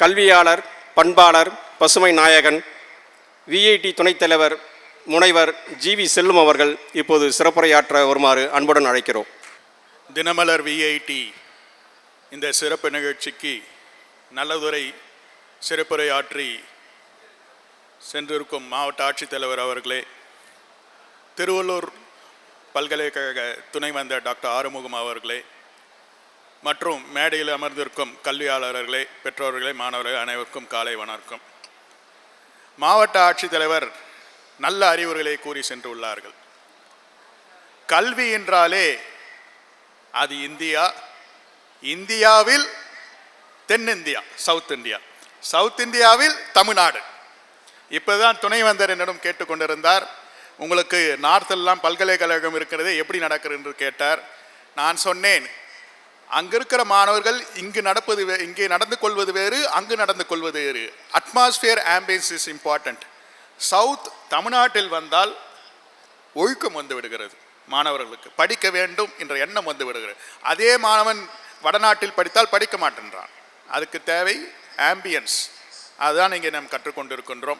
கல்வியாளர் பண்பாளர் பசுமை நாயகன் விஐடி துணைத் தலைவர் முனைவர் ஜி வி செல்லும் அவர்கள் இப்போது சிறப்புரையாற்ற வருமாறு அன்புடன் அழைக்கிறோம். தினமலர் விஐடி இந்த சிறப்பு நிகழ்ச்சிக்கு நல்லதுரை சிறப்புரையாற்றி சென்றிருக்கும் மாவட்ட ஆட்சித்தலைவர் அவர்களே திருவள்ளூர் பல்கலைக்கழக துணைவேந்தர் டாக்டர் ஆறுமுகம் அவர்களே மற்றும் மேடையில் அமர்ந்திருக்கும் கல்வியாளர்களே பெற்றோர்களே மாணவர்கள் அனைவருக்கும் காலை வணக்கம். மாவட்ட ஆட்சித்தலைவர் நல்ல அறிவுரைகளை கூறி சென்றுள்ளார்கள். கல்வி என்றாலே அது இந்தியா இந்தியாவில் தென்னிந்தியா சவுத் இந்தியா. சவுத் இந்தியாவில் தமிழ்நாடு. இப்போதான் துணைவேந்தர் என்னிடம் கேட்டுக்கொண்டிருந்தார் உங்களுக்கு நார்த்தெல்லாம் பல்கலைக்கழகம் இருக்கிறது எப்படி நடக்கிறது என்று கேட்டார். நான் சொன்னேன் அங்க இருக்கிற மாணவர்கள் இங்கு நடப்பது வே- இங்கே நடந்து கொள்வது வேறு அங்கு நடந்து கொள்வது வேறு. Atmosphere ambience is important south தமிழ்நாட்டில் வந்தால் ஒழுக்கம் வந்து விடுகிறது மாணவர்களுக்கு. படிக்க வேண்டும் என்ற எண்ணம் வந்து விடுகிறது. அதே மாணவன் வடநாட்டில் படித்தால் படிக்க மாட்டேன்றான். அதுக்கு தேவை ஆம்பியன்ஸ் அதுதான் இங்கே நாம் கற்றுக்கொண்டிருக்கின்றோம்.